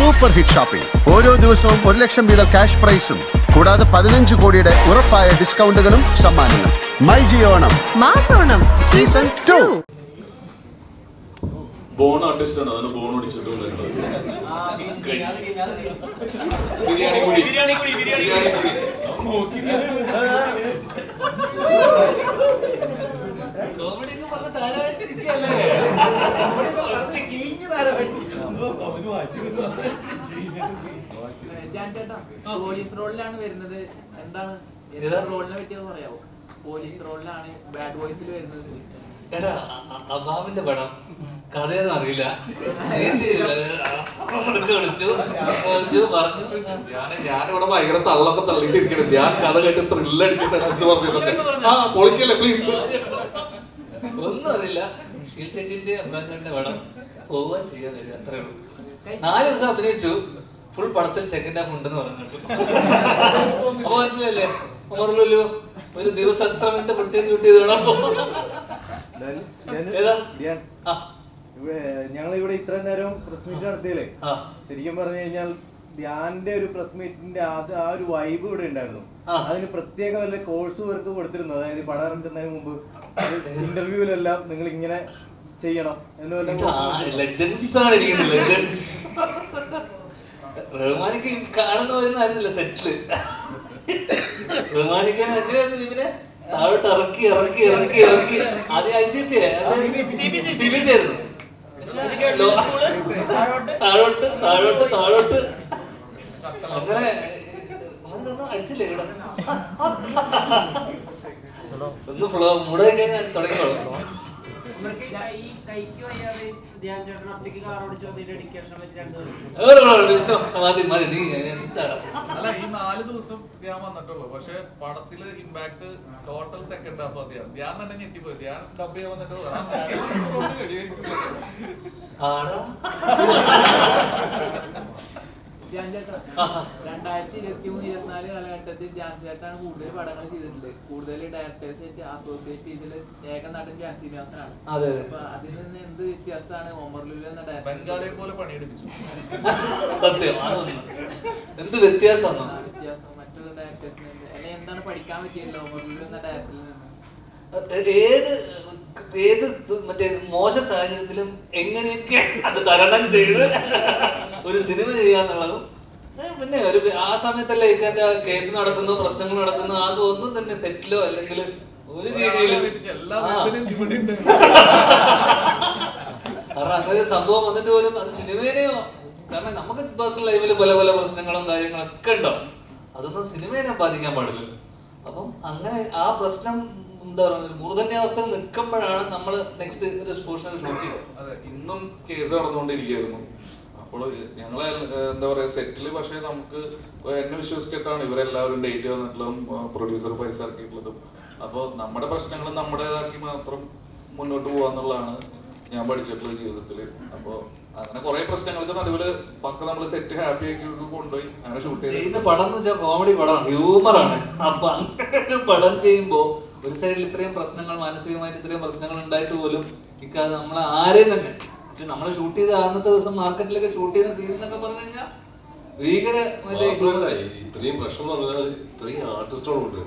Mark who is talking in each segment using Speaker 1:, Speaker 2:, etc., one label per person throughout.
Speaker 1: Super hit shopping ഓരോ ദിവസവും ഒരു ലക്ഷം വീതം ക്യാഷ് പ്രൈസും കൂടാതെ പതിനഞ്ച് കോടിയുടെ ഉറപ്പായ ഡിസ്കൗണ്ടുകളും സമ്മാനങ്ങളും. മൈ ജിയോണം
Speaker 2: മാസോണം
Speaker 1: സീസൺ ടു.
Speaker 3: ബോൺ ആർട്ടിസ്റ്റ് ആണ് അതിന് ബോൺ അടിച്ചിട്ട് ബിരിയാണി കുഴി ബിരിയാണി കുഴി ബിരിയാണി കുഴി
Speaker 4: കോമഡി എന്ന് പറഞ്ഞ താരമായിട്ടിരിക്കുകയല്ലേ
Speaker 5: ഞാൻ ചേട്ടാ പോലീസ് റോളിലാണ് വരുന്നത്. എന്താണ്?
Speaker 4: ഏതാ?
Speaker 5: റോളിനെ പറ്റിയത് പറയാവോ? പോലീസ് റോളിലാണ് ബാഡ് ബോയ്സിൽ വരുന്നത്.
Speaker 4: എടാ അബാബിന്റെ പടം. കഥയൊന്നും അറിയില്ല. വിളിച്ചു. വിളിച്ചു പറഞ്ഞു.
Speaker 3: ഞാൻ ഞാനിവിടെ ഭയങ്കര തള്ളൊക്കെ തള്ളിയിട്ടിരിക്കണം ഞാൻ കഥ കേട്ട് ത്രില്ലടിച്ചിട്ടാണ് പറഞ്ഞു പറഞ്ഞത്. ആ പൊളിക്കല്ലേ പ്ലീസ്
Speaker 4: ഒന്നും അറിയില്ല. ഷീൽ ചേച്ചിന്റെ അബ്രാഖാന്റെ പടം പോവുക ചെയ്യാൻ വരിക അത്രേ ഉള്ളൂ. നാല് ദിവസം അഭിനയിച്ചു. ഫുൾ പടത്തിൽ സെക്കൻഡ് ഹാഫ് ഉണ്ടെന്ന് പറഞ്ഞിട്ട് അപ്പൊ മനസ്സിലല്ലേ ഓർമ്മല്ലോ ഒരു ദിവസം എത്ര മിനിറ്റ് പൊട്ടി കിട്ടിയത്
Speaker 6: ഞങ്ങൾ ഇവിടെ ഇത്ര നേരം പ്രസ് മീറ്റ് നടത്തിയല്ലേ? ശരിക്കും പറഞ്ഞു കഴിഞ്ഞാൽ ധ്യാന്റെ ഒരു പ്രസ് മീറ്റിന്റെ അത് ആ ഒരു വൈബ് ഇവിടെ ഉണ്ടായിരുന്നു. അതിന് പ്രത്യേക വല്ല കോഴ്സ് വർക്ക് കൊടുത്തിരുന്നു? അതായത് പടം ഇറങ്ങുന്നതിന് മുമ്പ് ഇന്റർവ്യൂവിലെല്ലാം നിങ്ങൾ ഇങ്ങനെ ചെയ്യണം എന്ന് വല്ല
Speaker 4: ലെജൻസ് ആണ് ഇരിക്കുന്നത് ലെജൻസ് റഹ്മാനിക്ക് കാണുന്ന ആയിരുന്നില്ല സെറ്റിൽ റഹ്മാനിക്കാൻ എങ്ങനെയായിരുന്നു ലിബിനെ താഴോട്ട് ഇറക്കി ഇറക്കി ഇറക്കി ഇറക്കി. ആദ്യം I C C C B C ആയിരുന്നു. ലോ- താഴോട്ട്. താഴോട്ട് താഴോട്ട് അങ്ങനെ അടിച്ചില്ലേ ഇവിടെ. ഒന്ന് ഫ്ലോ മൂട് കഴിഞ്ഞാൽ തുടങ്ങിക്കോളൂ. വിഷ്ണു മതി മതി നീ എന്താണ്?
Speaker 7: അല്ല ഈ നാല് ദിവസം ധ്യാൻ വന്നിട്ടുള്ളൂ. പക്ഷെ പടത്തിൽ impact total second half Dhyan. Dhyan തന്നെ ഞെട്ടിപ്പോയി. ധ്യാൻ ഡബ് ചെയ്യാൻ വന്നിട്ട് "ആ, ഞാൻ കൊണ്ട് വെടിവെക്കുന്നു."
Speaker 4: ആടാ
Speaker 5: ധ്യാൻ ചേട്ടാ. രണ്ടായിരത്തി ഇരുപത്തി മൂന്ന് ഇരുപത്തിനാല് കാലഘട്ടത്തിൽ ധ്യാൻ ചേട്ടാണ് കൂടുതൽ പടങ്ങൾ ചെയ്തിട്ടുള്ളത് കൂടുതൽ ഡയറക്ടേഴ്സ് ആയിട്ട് അസോസിയേറ്റ് ചെയ്തത് ഏക നടൻ ധ്യാൻ ശ്രീനിവാസനാണ്. അപ്പൊ അതിൽ നിന്ന് എന്ത് വ്യത്യാസമാണ്? ഒമർലുല എന്ന
Speaker 7: ബംഗാളിയെ പോലെ പണിയെടുപ്പിച്ചു
Speaker 4: എന്ത്? വ്യത്യാസം
Speaker 5: വ്യത്യാസം മറ്റുള്ള ഡയറക്ടേഴ്സിന് എന്താണ് പഠിക്കാൻ പറ്റിയില്ല? ഒമർലുല എന്ന ഡയറക്ടറിൽ നിന്ന്.
Speaker 4: ഏത് ഏത് മറ്റേ മോശ സാഹചര്യത്തിലും എങ്ങനെയൊക്കെ അത് തരണം ചെയ്ത് ഒരു സിനിമ ചെയ്യാന്നുള്ളതും പിന്നെ ഒരു ആ സമയത്തല്ലേ ഇതിന്റെ കേസ് നടക്കുന്നു പ്രശ്നങ്ങൾ നടക്കുന്നു അതൊന്നും തന്നെ സെറ്റിലോ അല്ലെങ്കിൽ ഒരു രീതിയിലും കാരണം അങ്ങനെ സംഭവം വന്നിട്ട് പോലും അത് സിനിമേനെയോ കാരണം നമുക്ക് പേഴ്സണൽ ലൈഫിൽ പല പല പ്രശ്നങ്ങളും കാര്യങ്ങളൊക്കെ ഉണ്ടാവും അതൊന്നും സിനിമേനെ ബാധിക്കാൻ പാടില്ലല്ലോ. അപ്പം അങ്ങനെ ആ പ്രശ്നം എന്താ പറയുക മൂർധന്യാവസ്ഥയിൽ നിൽക്കുമ്പോഴാണ് നമ്മൾ നെക്സ്റ്റ് ഒരു സ്പോർട്സിനെ ഷോട്ട്
Speaker 7: അതെ ഇന്നും കേസ് നടന്നുകൊണ്ടിരിക്കുകയായിരുന്നു. അപ്പോൾ ഞങ്ങളെ എന്താ പറയുക സെറ്റിൽ പക്ഷേ നമുക്ക് എന്നെ വിശ്വസിച്ചിട്ടാണ് ഇവരെല്ലാവരും ഡേറ്റ് വന്നിട്ടുള്ളതും പ്രൊഡ്യൂസർ പൈസ ഇറക്കിയിട്ടുള്ളതും. അപ്പോൾ നമ്മുടെ പ്രശ്നങ്ങൾ നമ്മുടേതാക്കി മാത്രം മുന്നോട്ട് പോകാന്നുള്ളതാണ് ഞാൻ പഠിച്ചിട്ടുള്ള ജീവിതത്തിൽ അപ്പോൾ അങ്ങനെ കുറെ പ്രശ്നങ്ങൾക്ക് നടുവിൽ പക്ക നമ്മൾ സെറ്റ് ഹാപ്പി ആക്കി കൊണ്ടുപോയി അങ്ങനെ ഷൂട്ട് ചെയ്ത്.
Speaker 4: പടം എന്ന് വെച്ചാൽ കോമഡി പടമാണ് ഹ്യൂമറാണ് അപ്പൊ അങ്ങനെ പടം ചെയ്യുമ്പോൾ ഒരു സൈഡിൽ ഇത്രയും പ്രശ്നങ്ങൾ മാനസികമായിട്ട് ഇത്രയും പ്രശ്നങ്ങൾ ഉണ്ടായിട്ട് പോലും ഇക്കാതെ നമ്മൾ ആരെയും തന്നെ നമ്മൾ ഷൂട്ട് ചെയ്ത അന്നത്തെ ദിവസം മാർക്കറ്റിലൊക്കെ ഷൂട്ട് ചെയ്ത സീൻ എന്നൊക്കെ പറഞ്ഞു കഴിഞ്ഞാൽ ഭീകര മറ്റേ
Speaker 8: ഇത്രയും പ്രശ്നം എന്ന് പറഞ്ഞാൽ ഇത്രയും ആർട്ടിസ്റ്റുകളുണ്ട്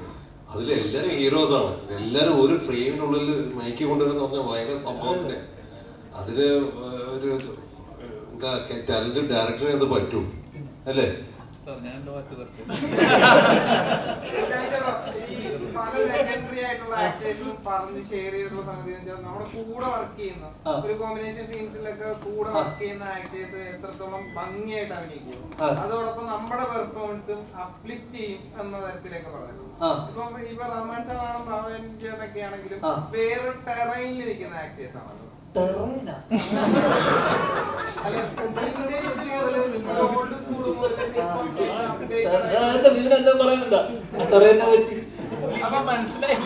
Speaker 8: അതിൽ എല്ലാരും ഹീറോസ് ആണ്. എല്ലാരും ഒരു ഫ്രെയിമിനുള്ളിൽ മയക്കി കൊണ്ടുവരുന്ന പറഞ്ഞാൽ ഭയങ്കര സംഭവം തന്നെ. അതിന് ഒരു എന്താ ടാലന്റഡ് ഡയറക്ടറിനെ അത് പറ്റും? അല്ലേ
Speaker 7: സാർ ഞാൻ എന്റെ വാച്ച് തരട്ടെ
Speaker 9: ഈ പല ലെജൻഡറി ആയിട്ടുള്ള പറഞ്ഞ് ഷെയർ ചെയ്തിട്ടുള്ള സംഗതി നമ്മുടെ കൂടെ വർക്ക് ചെയ്യുന്ന ഒരു കോമ്പിനേഷൻ സീൻസിലൊക്കെ കൂടെ വർക്ക് ചെയ്യുന്ന ആക്ടേഴ്സ് എത്രത്തോളം ഭംഗിയായിട്ട് അഭിനയിക്കും. അതോടൊപ്പം നമ്മുടെ പെർഫോമൻസും അപ്ലിഫ്റ്റ് ചെയ്യും എന്ന തരത്തിലേക്ക്
Speaker 4: പറയുന്നത്.
Speaker 9: ഇപ്പം ഇപ്പൊ റഹ്മാൻ സാറാണ് ഭാവൻ ചേട്ടനൊക്കെ ആണെങ്കിലും. വേറെ ടെറൈനിൽ നിൽക്കുന്ന ആക്ടേഴ്സ് ആണല്ലോ
Speaker 4: എന്താ പറയുന്നുണ്ടോ ടെറൈനെ പറ്റി
Speaker 5: അപ്പൊ മനസ്സിലായി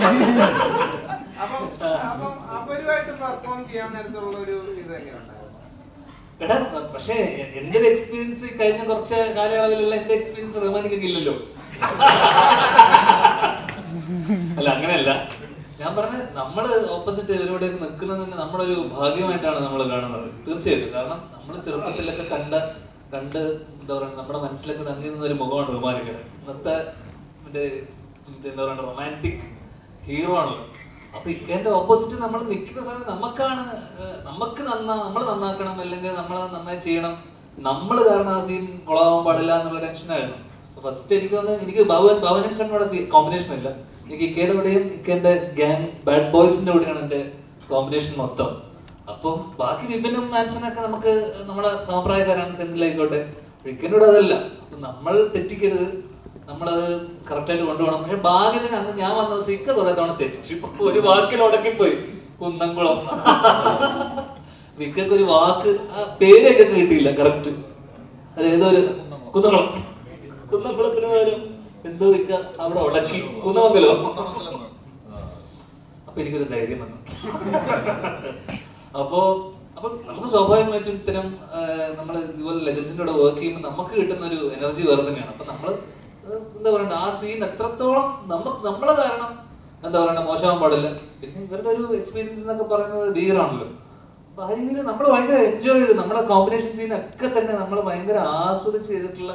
Speaker 4: എടാ പക്ഷേ എന്റെ ഒരു എക്സ്പീരിയൻസ് കഴിഞ്ഞ കുറച്ച് കാലയളവിലുള്ള എന്റെ എക്സ്പീരിയൻസ് റഹ്മാനിക്കൊക്കെ ഇല്ലല്ലോ അല്ല അങ്ങനെയല്ല. ഞാൻ പറഞ്ഞ നമ്മൾ ഓപ്പോസിറ്റ് ഇവരോടൊക്കെ നിൽക്കുന്നത് തന്നെ നമ്മളൊരു ഭാഗ്യമായിട്ടാണ് നമ്മൾ കാണുന്നത്. തീർച്ചയായിട്ടും. കാരണം നമ്മൾ ചെറുപ്പത്തിലൊക്കെ കണ്ട കണ്ട് എന്താ പറയുക നമ്മുടെ മനസ്സിലൊക്കെ തങ്ങി നിന്ന ഒരു മുഖമാണ് റുമാലിക്കയുടെ ഇന്നത്തെ മറ്റേ എന്താ പറയുക റൊമാന്റിക് ഹീറോ ആണല്ലോ. അപ്പൊ ഇതിന്റെ ഓപ്പോസിറ്റ് നമ്മൾ നിൽക്കുന്ന സമയത്ത് നമുക്കാണ് നമുക്ക് നന്നാ നമ്മൾ നന്നാക്കണം അല്ലെങ്കിൽ നമ്മൾ നന്നായി ചെയ്യണം. നമ്മൾ കാരണം ആ സീൻ കൊളാവാൻ പാടില്ല എന്നുള്ള ടെൻഷനായിരുന്നു. ഫസ്റ്റ് എനിക്ക് വന്ന് എനിക്ക് ഭവൻ കോമ്പിനേഷൻ ഇല്ല. എനിക്ക് ഇക്കയുടെ കൂടെയും ഇക്കേന്റെ ഗാങ് ബാഡ് ബോയ്സിന്റെ കൂടെയാണ് എന്റെ കോമ്പിനേഷൻ മൊത്തം. അപ്പം ബാക്കി വിപിനും മാൻസനൊക്കെ നമുക്ക് നമ്മുടെ സമപ്രായക്കാരാണ് സെന്തിലായിക്കോട്ടെ ഇക്കനോട് അതല്ല. നമ്മൾ തെറ്റിക്കരുത്. നമ്മളത് കറക്റ്റായിട്ട് കൊണ്ടുപോകണം. പക്ഷെ ഭാഗ്യത്തിന് അന്ന് ഞാൻ വന്ന ദിവസം ഇക്ക കുറെ തവണ തെറ്റിച്ചു. ഒരു വാക്കിൽ ഉടക്കിപ്പോയി. കുന്നംകുളം വിക്കൊക്കെ ഒരു വാക്ക് ആ പേരൊക്കെ കിട്ടിയില്ല കറക്റ്റ് അത് ഒരു കുന്നംകുളം കുന്നംകുളത്തിന് പകരം എന്തോ വിക്ക അവിടെ ഉടക്കി. കുന്നമംഗലോ അപ്പൊ എനിക്കൊരു ധൈര്യം വന്നു. അപ്പോ അപ്പൊ നമുക്ക് സ്വാഭാവികമായിട്ടും ഇത്തരം നമ്മൾ ഇതുപോലെ ലെജൻസിന്റെ കൂടെ വർക്ക് ചെയ്യുമ്പോൾ നമുക്ക് കിട്ടുന്ന ഒരു എനർജി വേറെ തന്നെയാണ്. അപ്പൊ നമ്മൾ ഏഹ്, എന്താ പറയണ്ട? ആ സീൻ എത്രത്തോളം നമുക്ക് നമ്മളെ കാരണം എന്താ പറയണ്ട? മോശമാകാൻ പാടില്ല. പിന്നെ ഇവരുടെ ഒരു എക്സ്പീരിയൻസ് എന്നൊക്കെ പറയുന്നത് ബീറാണല്ലോ അപ്പൊ ആ രീതിയിൽ നമ്മൾ ഭയങ്കര എൻജോയ് ചെയ്ത്. നമ്മുടെ കോമ്പിനേഷൻ സീനൊക്കെ തന്നെ നമ്മൾ ഭയങ്കര ആസ്വദിച്ച് ചെയ്തിട്ടുള്ള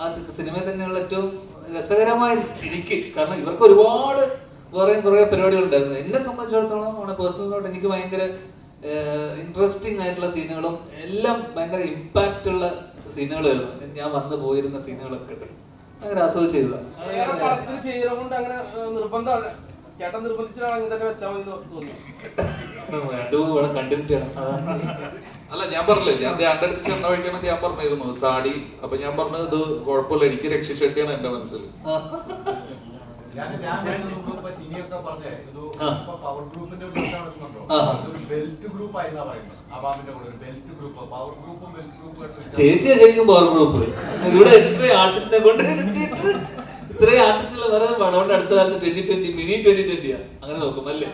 Speaker 4: ആ സിനിമയിൽ തന്നെയുള്ള ഏറ്റവും രസകരമായ എനിക്ക്. കാരണം ഇവർക്ക് ഒരുപാട് വേറെയും കുറെ പരിപാടികൾ ഉണ്ടായിരുന്നു. എന്നെ സംബന്ധിച്ചിടത്തോളം ആണ് പേഴ്സണലായിട്ട് എനിക്ക് ഭയങ്കര ഇൻട്രസ്റ്റിംഗ് ആയിട്ടുള്ള സീനുകളും എല്ലാം ഭയങ്കര ഇമ്പാക്റ്റ് ഉള്ള സീനുകളായിരുന്നു ഞാൻ വന്നു പോയിരുന്ന സീനുകളൊക്കെ ആസ്വദിച്ച് ചെയ്തതാണ്
Speaker 2: അങ്ങനെ ഏഹ്, ചെയ്തത്
Speaker 4: രണ്ടു മൂന്ന് പടം കണ്ടിന്യൂറ്റി ആണ്.
Speaker 7: അല്ല ഞാൻ പറഞ്ഞില്ലേ ഞാൻ ധ്യാന അടുത്ത് ചെന്ന വഴിക്കാണ് ഞാൻ പറഞ്ഞിരുന്നു താടി. അപ്പൊ ഞാൻ പറഞ്ഞത് ഇത് കുഴപ്പമില്ല എനിക്ക് രക്ഷിച്ചെട്ടിയാണ് എന്റെ മനസ്സിൽ.
Speaker 10: പവർ ഗ്രൂപ്പിന്റെ ഗ്രൂപ്പ് നടക്കുന്നുണ്ടോ
Speaker 4: ആ.
Speaker 10: ബെൽറ്റ് ഗ്രൂപ്പ് ആയിരുന്നാ പറയുന്നത് അബാമിന്റെ കൂടെ ബെൽറ്റ് ഗ്രൂപ്പ് പവർ ഗ്രൂപ്പും ബെൽറ്റ് ഗ്രൂപ്പും
Speaker 4: ചേച്ചിയെ ശരിക്കും പവർ ഗ്രൂപ്പ് ഇവിടെ എത്ര ആർട്ടിസ്റ്റിനെ കൊണ്ട് ഇത്രയും ആർട്ടിസ്റ്റുകൾ പടമുണ്ട് അടുത്ത കാലത്ത് ട്വന്റി ട്വന്റി മിനി ട്വന്റി ട്വന്റിയാ അങ്ങനെ നോക്കും അല്ലേ?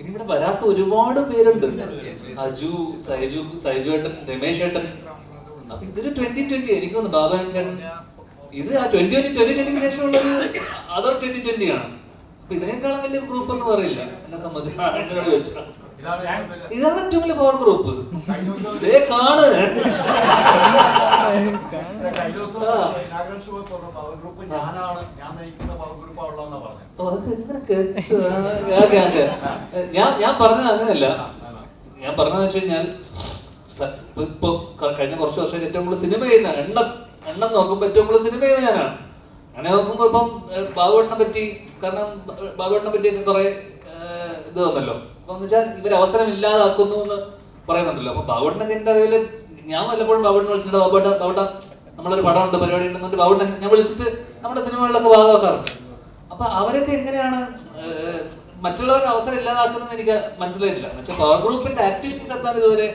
Speaker 4: ഇനി ഇവിടെ വരാത്ത ഒരുപാട് പേരുണ്ട്. അജു സൈജു സൈജു ഏട്ടൻ രമേശ് ഏട്ടൻ. അപ്പൊ ഇതൊരു ട്വന്റി ട്വന്റി എനിക്ക് ബാബൻ ഇത് ആ ട്വന്റി ട്വന്റി ട്വന്റി ട്വന്റിക്ക് ശേഷമുള്ള ഒരു അതർ ട്വന്റി ട്വന്റി ആണ്. അപ്പൊ ഇതിനേക്കാളും വലിയ ഗ്രൂപ്പ് എന്ന് പറയില്ല. എന്നെ സംബന്ധിച്ച് ചോദിച്ചാ.
Speaker 10: ഇതാണ് ഏറ്റവും വലിയ-
Speaker 4: പവർ ഗ്രൂപ്പ് കാണ്.
Speaker 10: ഞാൻ പറഞ്ഞത്.
Speaker 4: ഞാൻ പറഞ്ഞത് അങ്ങനെയല്ല. ഞാൻ പറഞ്ഞതെന്ന് വെച്ച് കഴിഞ്ഞാൽ ഇപ്പൊ- കഴിഞ്ഞ കുറച്ച് വർഷം ഏറ്റവും കൂടുതൽ സിനിമ ചെയ്യുന്ന എണ്ണം എണ്ണം നോക്കുമ്പോൾ ഏറ്റവും കൂടുതൽ സിനിമ ചെയ്യുന്ന ഞാനാണ്. അങ്ങനെ നോക്കുമ്പോ ഇപ്പം ബാബുവേട്ടനെ പറ്റി കാരണം ബാബുവേട്ടനെ പറ്റിയൊക്കെ കുറെ ഇത് വന്നല്ലോ. എന്ന് വെച്ചാൽ ഇവർ അവസരം ഇല്ലാതാക്കുന്നു എന്ന് പറയുന്നുണ്ടല്ലോ. അപ്പൊ ബാബുവേട്ടനൊക്കെ എന്റെ അറിവിൽ ഞാൻ വല്ലപ്പോഴും ബാബുവേട്ടനെ വിളിച്ചിട്ടുണ്ട്. ബാബുട്ട ബാബുട്ട നമ്മളൊരു പടമുണ്ട് പരിപാടി ഉണ്ടെന്നുണ്ട് ബാബുട്ടൻ ഞാൻ വിളിച്ചിട്ട് നമ്മുടെ സിനിമകളിലൊക്കെ ഭാഗമാക്കാറുണ്ട്. അപ്പൊ അവരൊക്കെ എങ്ങനെയാണ് മറ്റുള്ളവരുടെ അവസരം ഇല്ലാതാക്കുന്നത് എനിക്ക് മനസ്സിലായിട്ടില്ല. പക്ഷേ പവർ ഗ്രൂപ്പിന്റെ ആക്ടിവിറ്റീസ് എന്താണെന്ന് ഇതുവരെ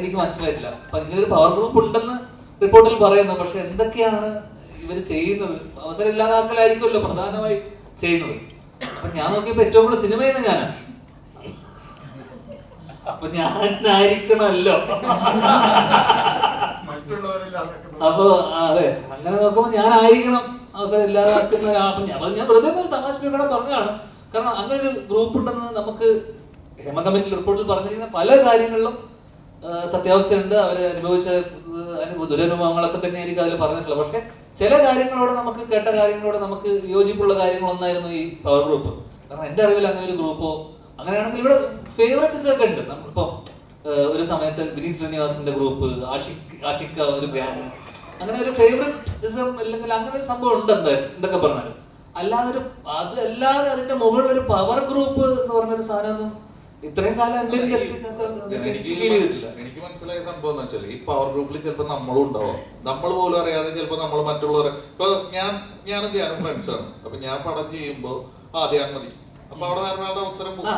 Speaker 4: എനിക്ക് മനസ്സിലായിട്ടില്ല. അപ്പൊ ഇങ്ങനെ ഒരു പവർ ഗ്രൂപ്പ് ഉണ്ടെന്ന് റിപ്പോർട്ടിൽ പറയുന്നു. പക്ഷെ എന്തൊക്കെയാണ് ഇവർ ചെയ്യുന്നത്? അവസരം ഇല്ലാതാക്കലായിരിക്കുമല്ലോ പ്രധാനമായി ചെയ്യുന്നത്. അപ്പൊ ഞാൻ നോക്കിയപ്പോ ഏറ്റവും കൂടുതൽ സിനിമയെന്ന് ഞാനാണ്. അപ്പൊ ഞാനായിരിക്കണമല്ലോ. അപ്പൊ അതെ അങ്ങനെ നോക്കുമ്പോ ഞാനായിരിക്കണം. അവസരം ഇല്ലാതാക്കുന്ന ഒരാൾ ഞാൻ ഞാൻ വെറുതെ ഒരു തമാശ കൂടെ പറഞ്ഞതാണ്. കാരണം അങ്ങനെ ഒരു ഗ്രൂപ്പ് ഉണ്ടെന്ന് നമുക്ക് ഹേമ കമ്മിറ്റി റിപ്പോർട്ടിൽ പറഞ്ഞിരിക്കുന്ന പല കാര്യങ്ങളിലും സത്യാവസ്ഥയുണ്ട്. അവർ അനുഭവിച്ച ദുരനുഭവങ്ങളൊക്കെ തന്നെ എനിക്ക് അതിൽ പറഞ്ഞിട്ടുള്ളത്. പക്ഷെ ചില കാര്യങ്ങളോട് നമുക്ക് കേട്ട കാര്യങ്ങളോട് നമുക്ക് യോജിപ്പുള്ള കാര്യങ്ങളൊന്നായിരുന്നു ഈ പവർ ഗ്രൂപ്പ് കാരണം എന്റെ അറിവിൽ അങ്ങനെ ഒരു ഗ്രൂപ്പോ അങ്ങനെയാണെങ്കിൽ ഇവിടെ ഫേവറേറ്റ്സ് ഒക്കെ ഉണ്ട്. നമ്മളിപ്പോ ഒരു സമയത്ത് വിനീത് ശ്രീനിവാസിന്റെ ഗ്രൂപ്പ് ആഷിക് ആഷിക്ക ഒരു ഗ്യാങ് അങ്ങനെ ഒരു ഫേവറേറ്റിസം അല്ലെങ്കിൽ അങ്ങനെ ഒരു സംഭവം ഉണ്ട് എന്താ? എന്തൊക്കെ പറഞ്ഞാലും. അല്ലാതെ ഒരു അത് അല്ലാതെ അതിന്റെ മുകളിൽ ഒരു പവർ ഗ്രൂപ്പ് എന്ന് പറഞ്ഞൊരു സാധനം ഇത്രയും കാലം എന്റെ
Speaker 7: എനിക്ക് മനസ്സിലായ സംഭവം എന്ന് വെച്ചാൽ ഈ പവർ ഗ്രൂപ്പിൽ ചിലപ്പോൾ നമ്മളും ഉണ്ടാവാം. നമ്മൾ പോലും അറിയാതെ ചിലപ്പോൾ നമ്മൾ മറ്റുള്ളവരെ ഇപ്പൊ ഞാൻ ഞാനും ഞാനും ഫ്രണ്ട്സ് ആണ്. അപ്പൊ ഞാൻ പടം ചെയ്യുമ്പോൾ ആദ്യം മതി. അപ്പൊ അവിടെ വേറൊരാളുടെ അവസരം പോകും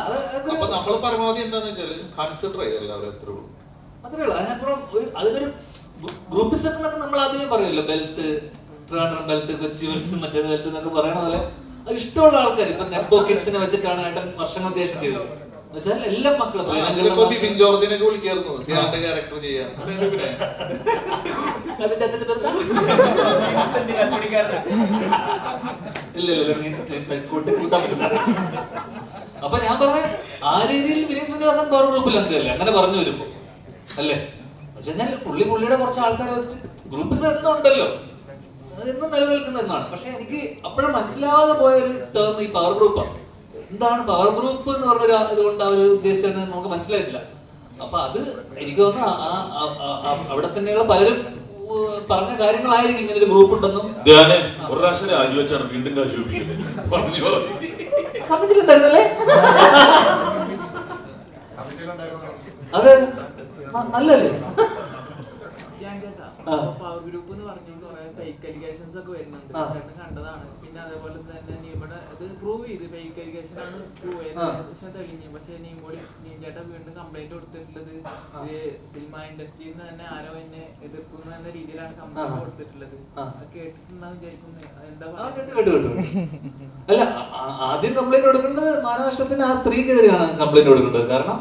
Speaker 7: അപ്പൊ നമ്മൾ പരമാവധി എന്താന്ന് വെച്ചാൽ കൺസിഡർ ചെയ്യുക എല്ലാവരും എത്ര ഉള്ളൂ.
Speaker 4: അത്രേ ഉള്ളൂ. അതിനപ്പുറം ഒരു അതിനൊരു ഗ്രൂപ്പിസം എന്നൊക്കെ നമ്മൾ ആദ്യമേ പറയുമല്ലോ. Belt Trivandrum belt Kochi belt മറ്റേത് ബെൽറ്റ് എന്നൊക്കെ പറയണ പോലെ ഇഷ്ടമുള്ള ആൾക്കാർ ഇപ്പൊ നെപ്പോ കിഡ്സിനെ വെച്ചിട്ടാണ് ഏട്ടൻ വർഷങ്ങൾക്ക് ശേഷം ചെയ്തത്. വെച്ചാൽ എല്ലാ മക്കളും
Speaker 7: അതിലിപ്പോ ബിബിൻ ജോർജിനെ വിളിക്കായിരുന്നു. ധ്യാന്റെ ക്യാരക്ടർ ചെയ്യാൻ?
Speaker 4: അതിന്റെ അച്ഛന്റെ ഇല്ല ഇല്ല അപ്പൊ ഞാൻ പറഞ്ഞ ആ രീതിയിൽ വിനീത് ശ്രീനിവാസൻ വേറെ ഗ്രൂപ്പിൽ അംഗമല്ലേ അങ്ങനെ പറഞ്ഞു വരുമ്പോ. അല്ലേ? വെച്ചാൽ പുള്ളി പുള്ളിയുടെ കുറച്ച് ആൾക്കാരെ വെച്ചിട്ട് ഗ്രൂപ്പ്സ് എന്നുണ്ടല്ലോ അത് എന്നും നിലനിൽക്കുന്ന ഒന്നാണ് പക്ഷെ എനിക്ക് അപ്പോഴും മനസ്സിലാവാതെ പോയ ഒരു ടേം ഈ പവർ ഗ്രൂപ്പാണ് എന്താണ് പവർ ഗ്രൂപ്പ് എന്ന് പറഞ്ഞ ഒരു ഇതുകൊണ്ട് അവർ ഉദ്ദേശിച്ചതെന്ന് നമുക്ക് മനസ്സിലായിട്ടില്ല. അപ്പൊ അത് എനിക്ക് തോന്നുന്നു അവിടെ തന്നെയുള്ള പലരും പറഞ്ഞ കാര്യങ്ങളായിരിക്കും ഇങ്ങനെ ഒരു ഗ്രൂപ്പ് ഉണ്ടെന്നും.
Speaker 11: ധ്യാനെ ഒരു പ്രാവശ്യം രാജിവെച്ചാണ് വീണ്ടും
Speaker 4: കമ്മിറ്റിയിലുണ്ടായിരുന്നല്ലേ അതെ നല്ലല്ലേ.
Speaker 5: പവർ ഗ്രൂപ്പ് എന്ന് പറഞ്ഞുകൊണ്ട് കുറെ ഫേക്ക് അലിഗേഷൻസ് ഒക്കെ വരുന്നുണ്ട്. ചേട്ടൻ കണ്ടതാണ്. പിന്നെ അതേപോലെ തന്നെ നീമയുടെ ഇത് പ്രൂവ് ചെയ്ത്. ഫേക്ക് അലിഗേഷൻ ആണ് പ്രൂവ്
Speaker 4: ആ.
Speaker 5: ചെയ്തത് പക്ഷെ തെളിഞ്ഞു. പക്ഷെ നീമോടി നീം വീണ്ടും കംപ്ലൈന്റ് കൊടുത്തിട്ടുള്ളത്. ഇത് സിനിമ ഇൻഡസ്ട്രിയിൽ നിന്ന് തന്നെ ആരോ എന്നെ എതിർക്കുന്നു എന്ന രീതിയിലാണ് കംപ്ലൈന്റ് കൊടുത്തിട്ടുള്ളത്. അത് കേട്ടിട്ടുണ്ടാവും വിചാരിക്കുന്നത് എന്താ.
Speaker 4: അല്ല ആദ്യം കംപ്ലൈന്റ് കൊടുക്കേണ്ടത് മാനനഷ്ടത്തിന് ആ സ്ത്രീക്കെതിരെയാണ് കംപ്ലൈന്റ് കൊടുക്കേണ്ടത് കാരണം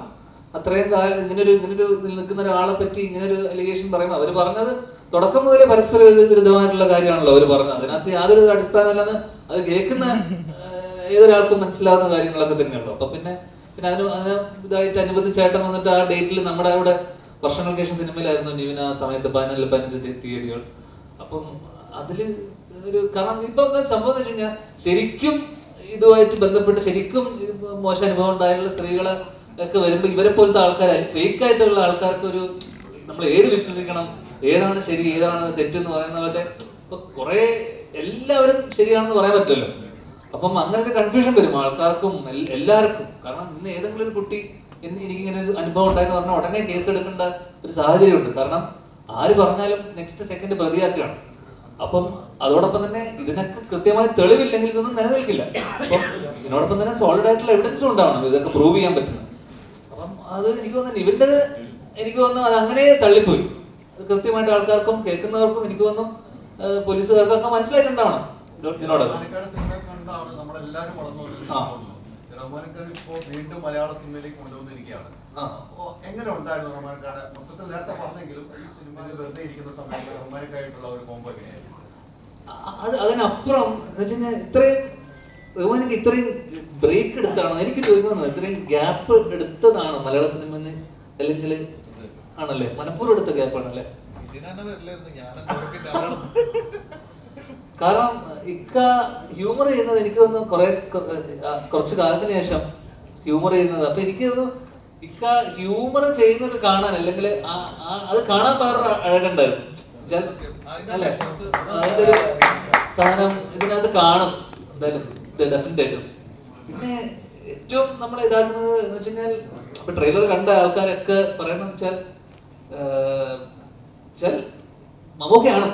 Speaker 4: അത്രയും കാലം ഇങ്ങനൊരു ഇങ്ങനൊരു നിൽക്കുന്ന ഒരാളെ പറ്റി ഇങ്ങനൊരു അലിഗേഷൻ പറയുമ്പോൾ അവർ പറഞ്ഞത് തുടക്കം മുതലേ പരസ്പര വിരുദ്ധ- വിരുദ്ധമായിട്ടുള്ള കാര്യമാണല്ലോ അവർ പറഞ്ഞത്. അതിനകത്ത് യാതൊരു അടിസ്ഥാനമല്ലെന്ന് അത് കേൾക്കുന്ന ഏതൊരാൾക്കും മനസ്സിലാവുന്ന കാര്യങ്ങളൊക്കെ തന്നെയുള്ളൂ. അപ്പൊ പിന്നെ പിന്നെ അതിന് അതിന് ഇതായിട്ട് അനുബന്ധിച്ചായിട്ട് വന്നിട്ട് ആ ഡേറ്റിൽ നമ്മുടെ അവിടെ വർഷങ്ങൾക്ക് ശേഷം സിനിമയിലായിരുന്നു നിവിൻ ആ സമയത്ത് പതിനാല് പതിനഞ്ച് തീയതികൾ. അപ്പം അതിൽ ഒരു കാരണം ഇപ്പൊ സംഭവം എന്ന് വെച്ച് കഴിഞ്ഞാൽ ശരിക്കും ഇതുമായിട്ട് ബന്ധപ്പെട്ട് ശരിക്കും മോശം അനുഭവം ഉണ്ടായിട്ടുള്ള സ്ത്രീകളെ ഒക്കെ വരുമ്പോൾ ഇവരെ പോലത്തെ ആൾക്കാർ ഫേക്ക് ആയിട്ടുള്ള ആൾക്കാർക്ക് ഒരു നമ്മൾ ഏത് വിശ്വസിക്കണം? ഏതാണ് ശരി ഏതാണ് തെറ്റെന്ന് പറയുന്ന പോലെ ഇപ്പൊ കുറെ എല്ലാവരും ശരിയാണെന്ന് പറയാൻ പറ്റുമല്ലോ അപ്പം അങ്ങനെ ഒരു കൺഫ്യൂഷൻ വരും ആൾക്കാർക്കും എല്ലാവർക്കും. കാരണം ഇന്ന് ഏതെങ്കിലും ഒരു കുട്ടി എനിക്ക് ഇങ്ങനെ ഒരു അനുഭവം ഉണ്ടായെന്ന് പറഞ്ഞാൽ ഉടനെ കേസ് എടുക്കേണ്ട ഒരു സാഹചര്യമുണ്ട്. കാരണം ആര് പറഞ്ഞാലും നെക്സ്റ്റ് സെക്കൻഡ് പ്രതിയാക്കുകയാണ്. അപ്പം അതോടൊപ്പം തന്നെ ഇതിനൊക്കെ കൃത്യമായ തെളിവില്ലെങ്കിൽ ഇതൊന്നും നിലനിൽക്കില്ല. അപ്പം ഇതിനോടൊപ്പം തന്നെ സോളിഡ് ആയിട്ടുള്ള എവിഡൻസും ഉണ്ടാവണം. ഇതൊക്കെ പ്രൂവ് ചെയ്യാൻ പറ്റുന്നത്. അത് എനിക്ക് തോന്നുന്നു ഇവന്റെ എനിക്ക് തോന്നുന്നു അത് അങ്ങനെ തള്ളിപ്പോയി. അത് കൃത്യമായിട്ട് ആൾക്കാർക്കും കേൾക്കുന്നവർക്കും എനിക്ക് തോന്നുന്നു പോലീസുകാർക്കൊക്കെ മനസ്സിലായിട്ടുണ്ടാവണം.
Speaker 10: ഇപ്പോ വീണ്ടും മലയാള സിനിമയിലേക്ക് കൊണ്ടുവന്നിരിക്കുകയാണ്.
Speaker 4: ആ.
Speaker 10: അപ്പോ എങ്ങനെ ഉണ്ടായിരുന്നു മൊത്തത്തിൽ നേരത്തെ പറഞ്ഞെങ്കിലും ഈ സിനിമയിൽ വെറുതെ ഇരിക്കുന്ന സമയത്ത് ഒരു കോമ്പോ എങ്ങനെയായിരുന്നു?
Speaker 4: അത് അതിനപ്പുറം എന്ന് വെച്ച് കഴിഞ്ഞാൽ ഇത്രയും ബ്രേക്ക് എടുത്താണോ? എനിക്ക് ചോദിക്കുന്നത് ഇത്രയും ഗ്യാപ്പ് എടുത്തതാണോ മലയാള സിനിമ അല്ലെങ്കിൽ ആണല്ലേ? മനഃപൂർവം എടുത്ത ഗ്യാപ്പാണല്ലേ കാരണം ഇക്ക ഹ്യൂമർ ചെയ്യുന്നത് എനിക്ക് തോന്നുന്നു കുറെ കുറച്ച് കാലത്തിന് ശേഷം ഹ്യൂമർ ചെയ്യുന്നത്. അപ്പൊ എനിക്ക് തോന്നുന്നു ഇക്ക ഹ്യൂമർ ചെയ്യുന്നത് കാണാൻ അല്ലെങ്കിൽ അത് കാണാൻ വേറെ അഴകുണ്ടായിരുന്നു. അല്ലേ? സാധനം ഇതിനകത്ത് കാണും. എന്തായാലും ഡെഫിനറ്റ് ആയിട്ടും. പിന്നെ ഏറ്റവും നമ്മൾ ഇതാക്കുന്നത് എന്ന് വെച്ച് കഴിഞ്ഞാൽ ഇപ്പൊ ട്രെയിലർ കണ്ട ആൾക്കാരൊക്കെ പറയുന്നത് വെച്ചാൽ വെച്ചാൽ മമ്മൂക്കയാണ്.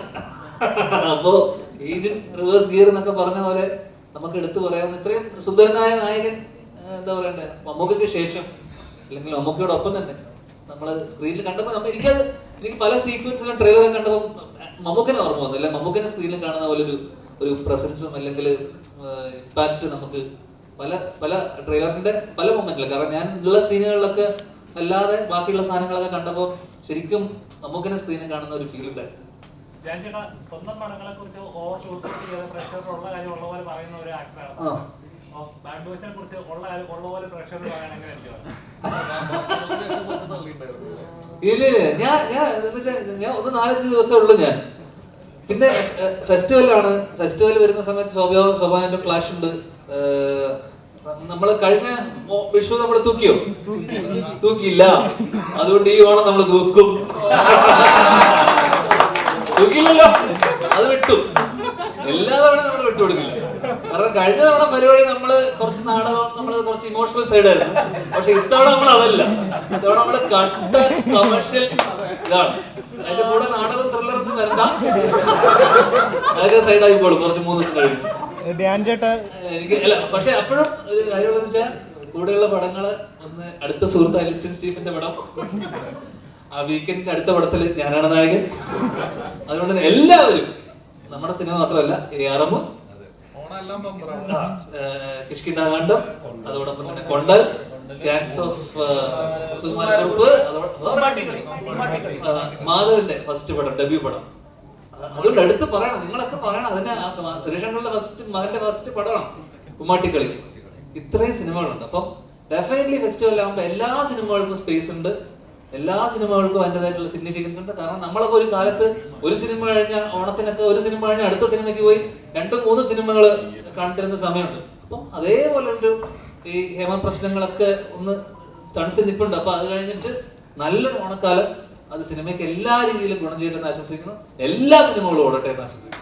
Speaker 4: അപ്പോ ഏജന്റ് റിവേഴ്സ് ഗിയർ എന്നൊക്കെ പറഞ്ഞ പോലെ നമുക്ക് എടുത്തു പറയാവുന്ന ഇത്രയും സുന്ദരനായ നായകൻ എന്താ പറയണ്ടേ മമ്മൂക്കയ്ക്ക് ശേഷം അല്ലെങ്കിൽ മമ്മൂക്കയോടൊപ്പം തന്നെ നമ്മൾ സ്ക്രീനിൽ കണ്ടപ്പോൾ നമ്മൾ എനിക്കത് എനിക്ക് പല സീക്വൻസിലും ട്രെയിലറും കണ്ടപ്പോൾ മമ്മൂക്കനെ ഓർമ്മ വന്നു. അല്ലെ? മമ്മൂക്കനെ സ്ക്രീനിൽ കാണുന്ന പോലെ ഒരു ഒരു പ്രസൻസും അല്ലെങ്കിൽ ഇമ്പാക്റ്റ് നമുക്ക് പല പല ട്രെയിലറിന്റെ പല മൊമെന്റിലും കാരണം ഞാൻ ഉള്ള സീനുകളിലൊക്കെ അല്ലാതെ ബാക്കിയുള്ള സാധനങ്ങളൊക്കെ കണ്ടപ്പോൾ ശരിക്കും നമുക്കിനെ സ്ക്രീനിൽ കാണുന്ന ഒരു ഫീൽ ഉണ്ടായിരുന്നു
Speaker 12: സ്വന്തം പടങ്ങളെ കുറിച്ച് ഓവർ ഷൂട്ട് ചെയ്ത കാര്യം ഉള്ള പോലെ പറയുന്ന ഒരു ആക്ടറാണ്
Speaker 4: ആ.
Speaker 12: ബാഡ് ബോയ്സിനെ കുറിച്ച് ഉള്ള കാര്യം ഉള്ള പോലെ പ്രേക്ഷകർ എനിക്ക്
Speaker 4: ഇല്ല ഇല്ല. ഞാൻ ഞാൻ ഞാൻ ഒന്ന് നാലഞ്ച് ദിവസമേ ഉള്ളൂ ഞാൻ. പിന്നെ ഫെസ്റ്റിവലാണ് ഫെസ്റ്റിവൽ വരുന്ന സമയത്ത് സ്വാഭാവിക സ്വാഭാവിക ക്ലാഷ് ഉണ്ട്. നമ്മൾ കഴിഞ്ഞ വിഷു നമ്മൾ തൂക്കിയോ? തൂക്കിയില്ല. അതുകൊണ്ട് ഈ ഓണം നമ്മൾ തൂക്കും. തൂക്കിയില്ലല്ലോ. അത് വിട്ടു. എല്ലാ തവണ നമ്മൾ വിട്ടുകൊടുക്കില്ല കാരണം കഴിഞ്ഞ തവണ പരിപാടി നമ്മൾ കുറച്ച് നാടകം നമ്മൾ കുറച്ച് ഇമോഷണൽ സൈഡ് ആയിരുന്നു. പക്ഷെ ഇത്തവണ നമ്മൾ അതല്ല. ഇത്തവണ നമ്മൾ കട്ട കമേഴ്ഷ്യൽ ഇതാണ്. അതിന്റെ കൂടെ നാടകം വരണ്ട അതൊക്കെ സൈഡ് ആയി പോളും കുറച്ച് മൂന്ന് ദിവസം കഴിഞ്ഞു.
Speaker 6: ധ്യാൻ ചേട്ടാ.
Speaker 4: എനിക്ക് അല്ല പക്ഷെ അപ്പോഴും ഒരു കാര്യം വെച്ചാൽ കൂടെയുള്ള പടങ്ങൾ ഒന്ന് അടുത്ത സുഹൃത്ത് അലിസ്റ്റൻ സ്റ്റീഫന്റെ പടം. ആ വീക്കെൻഡിന്റെ അടുത്ത പടത്തിൽ ഞാനാണ് നായകൻ. അതുകൊണ്ട് തന്നെ എല്ലാവരും നമ്മുടെ സിനിമ മാത്രമല്ല എ ആർ എമ്മും കിഷ്കിന്ദാകാന്ഡം അതോടൊപ്പം തന്നെ കൊണ്ടൽ ഗാങ്സ് ഓഫ് സുകുമാരക്കുറുപ്പ് മാധവന്റെ ഫസ്റ്റ് പടം ഡെബ്യൂ പടം. അതുകൊണ്ട് എടുത്ത് പറയണം നിങ്ങളൊക്കെ പറയണം. അതിന് സുരേഷങ്ങളുടെ ഫസ്റ്റ് മകന്റെ ഫസ്റ്റ് പടമാണ് കുമ്മാട്ടിക്കളി ഇത്രയും സിനിമകളുണ്ട്. അപ്പം ഡെഫിനറ്റ്ലി ഫെസ്റ്റിവൽ ആകുമ്പോൾ എല്ലാ സിനിമകൾക്കും സ്പേസ് ഉണ്ട്. എല്ലാ സിനിമകൾക്കും അതിന്റെതായിട്ടുള്ള സിഗ്നിഫിക്കൻസ് ഉണ്ട്. കാരണം നമ്മളൊക്കെ ഒരു കാലത്ത് ഒരു സിനിമ കഴിഞ്ഞ ഓണത്തിനൊക്കെ ഒരു സിനിമ കഴിഞ്ഞ അടുത്ത സിനിമയ്ക്ക് പോയി രണ്ടും മൂന്നും സിനിമകൾ കണ്ടിരുന്ന സമയമുണ്ട്. അപ്പോൾ അതേപോലെ ഒരു ഈ ഹേമ പ്രശ്നങ്ങളൊക്കെ ഒന്ന് തണുത്ത് നിൽപ്പുണ്ട് അപ്പൊ അത് കഴിഞ്ഞിട്ട് നല്ലൊരു ഓണക്കാലം. അത് സിനിമയ്ക്ക് എല്ലാ രീതിയിലും ഗുണം ചെയ്യട്ടെ എന്ന് ആശംസിക്കുന്നു. എല്ലാ സിനിമകളും ഓടട്ടെ എന്ന് ആശംസിക്കുന്നു.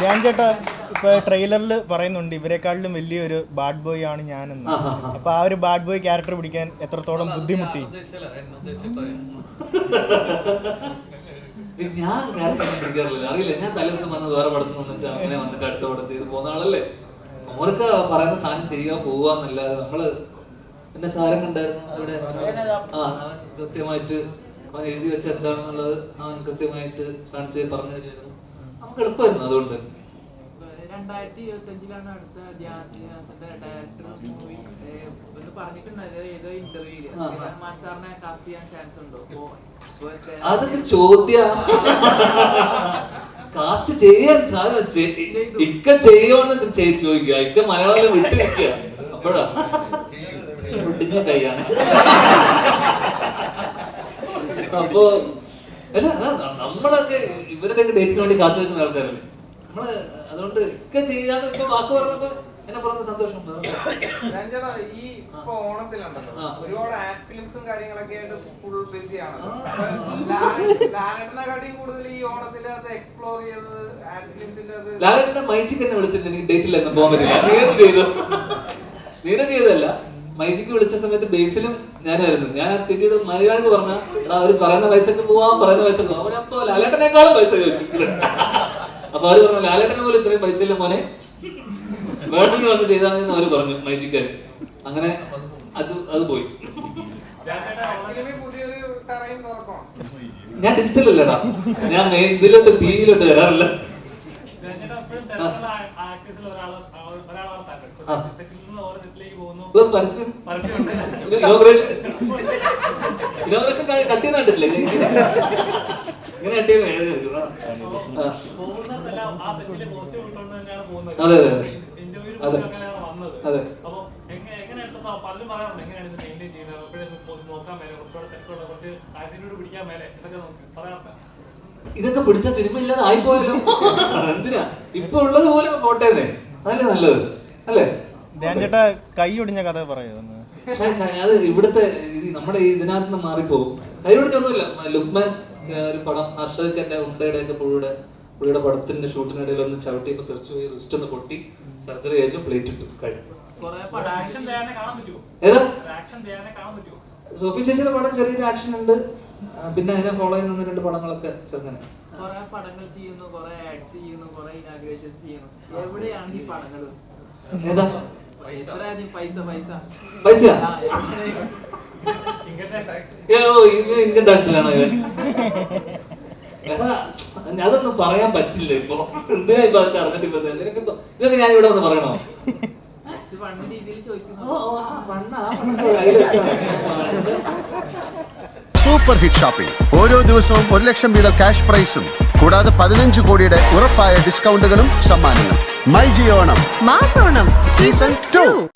Speaker 13: ധ്യാൻ ചേട്ടാ ഇപ്പൊ ട്രെയിലറിൽ പറയുന്നുണ്ട് ഇവരെക്കാളിലും വലിയൊരു ബാഡ് ബോയ് ആണ് ഞാനെന്ന്. അപ്പൊ ആ ഒരു ബാഡ് ബോയ് ക്യാരക്ടർ പിടിക്കാൻ എത്രത്തോളം ബുദ്ധിമുട്ടി?
Speaker 4: ഞാൻ ക്യാരക്ടർ പിടിക്കാറില്ല. അറിയില്ല? ഞാൻ തലേ ദിവസം വന്ന് വേറെ പടത്തിൽ വന്നിട്ട് അങ്ങനെ വന്നിട്ട് അടുത്ത പടത്തിൽ പോകുന്ന ആളല്ലേ? അവർക്ക് പറയുന്ന സാധനം ചെയ്യുക പോവുക എന്നല്ലാതെ നമ്മൾ എന്നെ സാരം കണ്ടായിരുന്നു. അവിടെ ആ അവൻ കൃത്യമായിട്ട് അവൻ എഴുതി വെച്ച എന്താണെന്നുള്ളത് അവൻ കൃത്യമായിട്ട് കാണിച്ച് പറഞ്ഞു തരുമായിരുന്നു. നമുക്ക് എളുപ്പമായിരുന്നു അതുകൊണ്ട്.
Speaker 5: രണ്ടായിരത്തി അടുത്ത ധ്യാൻ ശ്രീനിവാസന്റെ ഡയറക്ടർ മൂവി ഒന്ന് പറഞ്ഞിട്ടുണ്ടായിരുന്നു ഏതോ ഇന്റർവ്യൂൽ
Speaker 4: ആ.
Speaker 5: സാറിനെ കാസ്റ്റ് ചെയ്യാൻ ചാൻസ് ഉണ്ടോ?
Speaker 4: അതൊക്കെ ചോദ്യ. കാസ്റ്റ് ചെയ്യാൻ ഇക്ക ചെയ്യുമെന്ന് ചോദിക്കുക. ഇക്ക മലയാളം വിട്ടു വെക്കുക അപ്പോഴാ? ഒടിഞ്ഞ കൈയാണ്. അപ്പോ അല്ല നമ്മളൊക്കെ ഇവരുടെ ഡേറ്റിന് വേണ്ടി കാത്തു നിൽക്കുന്ന ആൾക്കാരല്ലേ? നമ്മൾ അതുകൊണ്ട് ഇക്ക ചെയ്യാതെ ഇപ്പൊ വാക്ക് പറഞ്ഞപ്പോ എന്നെ പറഞ്ഞ സന്തോഷം
Speaker 9: രഞ്ജന ഈ ഇപ്പൊ ഓണത്തിലുണ്ടല്ലോ.
Speaker 4: ആ.
Speaker 9: ഒരുപാട് ആഡ് ഫിലിംസും കാര്യങ്ങളൊക്കെ ആയിട്ട് ഫുൾ ബിസി ആണല്ലോ
Speaker 4: ആ.
Speaker 9: ലാലേട്ടനെക്കാട്ടിയും കൂടുതൽ ഈ ഓണത്തിൽ അത് എക്സ്പ്ലോർ ചെയ്തത് ആഡ് ഫിലിംസിന്റെ അത്
Speaker 4: ലാലേട്ടന്റെ മൈജിക്ക് എന്നെ വിളിച്ചിട്ട് എനിക്ക് ഡേറ്റിൽ എന്ന് പോകാൻ പറ്റില്ല നീരജ് ചെയ്തു. നീരജ് ചെയ്തല്ല മൈജിക്ക് വിളിച്ച സമയത്ത് ബേസിലും ഞാനായിരുന്നു. ഞാൻ ആ തിരിയുടെ മലയാളിക്ക് പറഞ്ഞ എടാ അവർ പറയുന്ന പൈസക്ക് പോവാം പറയുന്ന പൈസക്ക് പോവാം. അവരപ്പോ ലാലേട്ടനേക്കാളും പൈസ ചോദിച്ചു. അപ്പൊ അവർ പറഞ്ഞു ലാലേട്ടനെ പോലും ഇത്രയും പൈസ ഇല്ല മോനെ. വേണമെങ്കിൽ വന്ന് ചെയ്താൽ മതി എന്ന് അവർ പറഞ്ഞു മൈജിക്കാര് അങ്ങനെ അത് അത് പോയി. ഞാൻ ഡിജിറ്റൽ അല്ലടാ. ഞാൻ ഇതിലോട്ട് തീയിലോട്ട് വിയിലോട്ട് വരാറില്ല. പ്ലസ് പരസ്യം. ഇനോഗ്രേഷൻ ഇനോഗ്രേഷൻ കട്ട് ചെയ്ത് കണ്ടിട്ടില്ലേ? ഇങ്ങനെ കട്ട് ചെയ്ത് അതെ, അതെ, അതെ. അതെ. ഇതൊക്കെ പിടിച്ച സിനിമ ഇല്ലാതെ ആയിപ്പോയല്ലോ. എന്തിനാ ഇപ്പൊ ഉള്ളത് പോലെ പോട്ടേന്നേ അതല്ലേ നല്ലത്? അല്ലേ?
Speaker 13: ചേട്ടാ കൈ ഒടിഞ്ഞ കഥ
Speaker 4: പറയുന്നു അത് ഇവിടുത്തെ ഇത് നമ്മുടെ ഈ ഇതിനകത്ത് നിന്ന് മാറിപ്പോകും. കൈ ഒടിഞ്ഞൊന്നുമില്ല. ലുക്മാൻ ഒരു പടം ഹർഷദ് ഉണ്ടയുടെ ഒക്കെ പുള്ളിയുടെ പുള്ളിയുടെ പടത്തിന്റെ ഷൂട്ടിനിടയിൽ ഒന്ന് ചവിട്ടിയപ്പോ തെറിച്ചു പോയി റിസ്റ്റ് ഒന്ന് പൊട്ടി. സർജറി കഴിഞ്ഞു പ്ലേറ്റ് ഇട്ടു. കഴിഞ്ഞു. ഏതാ? സോഫി ചേച്ചിയുടെ പടം ചെറിയൊരു ആക്ഷൻ ഉണ്ട്. പിന്നെ അതിനെ ഫോളോ ചെയ്യുന്ന രണ്ട് പടങ്ങളൊക്കെ ചെറുങ്ങനെ.
Speaker 5: കുറെ പടങ്ങൾ ചെയ്യുന്നു കുറെ ആഡ്സ് ചെയ്യുന്നു കുറെ ഇനാഗ്രേഷൻ ചെയ്യുന്നു. എവിടെയാണ് ഈ പടങ്ങൾ
Speaker 4: ഏതാ?
Speaker 5: പൈസ. പൈസ
Speaker 4: ഇവൻ ഇൻകം ടാക്സിലാണോ ഇവൻ? അതൊന്നും പറയാൻ പറ്റില്ല ഇപ്പൊ. എന്തിനാ ഇപ്പൊ അത് അറിഞ്ഞിട്ട് ഇപ്പൊ നിനക്ക് ഇതൊക്കെ ഞാൻ ഇവിടെ വന്ന് പറയണോ.
Speaker 1: സൂപ്പർ ഹിറ്റ് ഷോപ്പിംഗ് ഓരോ ദിവസവും ഒരു ലക്ഷം വീതം ക്യാഷ് പ്രൈസും കൂടാതെ പതിനഞ്ച് കോടിയുടെ ഉറപ്പായ ഡിസ്കൗണ്ടുകളും സമ്മാനങ്ങളും. മൈ ജിയോണം
Speaker 14: മാസോണം.
Speaker 1: Season two